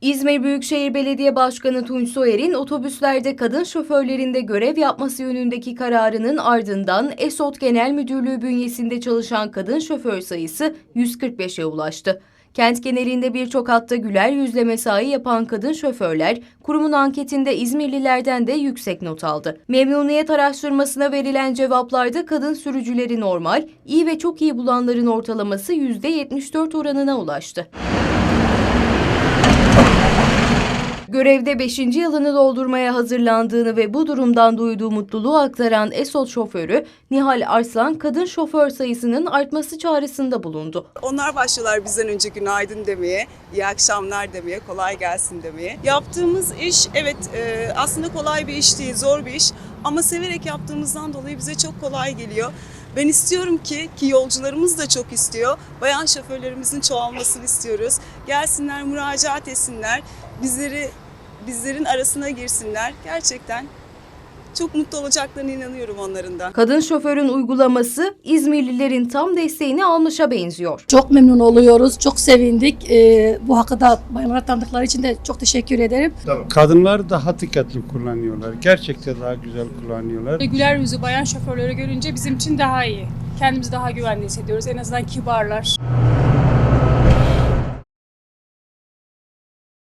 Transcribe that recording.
İzmir Büyükşehir Belediye Başkanı Tunç Soyer'in otobüslerde kadın şoförlerinde görev yapması yönündeki kararının ardından ESOT Genel Müdürlüğü bünyesinde çalışan kadın şoför sayısı 145'e ulaştı. Kent genelinde birçok hatta güler yüzle mesai yapan kadın şoförler kurumun anketinde İzmirlilerden de yüksek not aldı. Memnuniyet araştırmasına verilen cevaplarda kadın sürücüleri normal, iyi ve çok iyi bulanların ortalaması %74 oranına ulaştı. Görevde 5. yılını doldurmaya hazırlandığını ve bu durumdan duyduğu mutluluğu aktaran ESOT şoförü Nihal Arslan kadın şoför sayısının artması çağrısında bulundu. Onlar başlıyorlar bizden önce günaydın demeye, iyi akşamlar demeye, kolay gelsin demeye. Yaptığımız iş evet e, aslında kolay bir iş değil, zor bir iş ama severek yaptığımızdan dolayı bize çok kolay geliyor. Ben istiyorum ki, ki yolcularımız da çok istiyor, bayan şoförlerimizin çoğalmasını istiyoruz. Gelsinler, müracaat etsinler, bizleri bizlerin arasına girsinler. Gerçekten çok mutlu olacaklarına inanıyorum onların da. Kadın şoförün uygulaması İzmirlilerin tam desteğini almışa benziyor. Çok memnun oluyoruz, çok sevindik. Ee, bu hakkı da bayanlara tanıdıkları için de çok teşekkür ederim. Kadınlar daha dikkatli kullanıyorlar. Gerçekten daha güzel kullanıyorlar. Güler yüzü bayan şoförleri görünce bizim için daha iyi. Kendimizi daha güvende hissediyoruz. En azından kibarlar.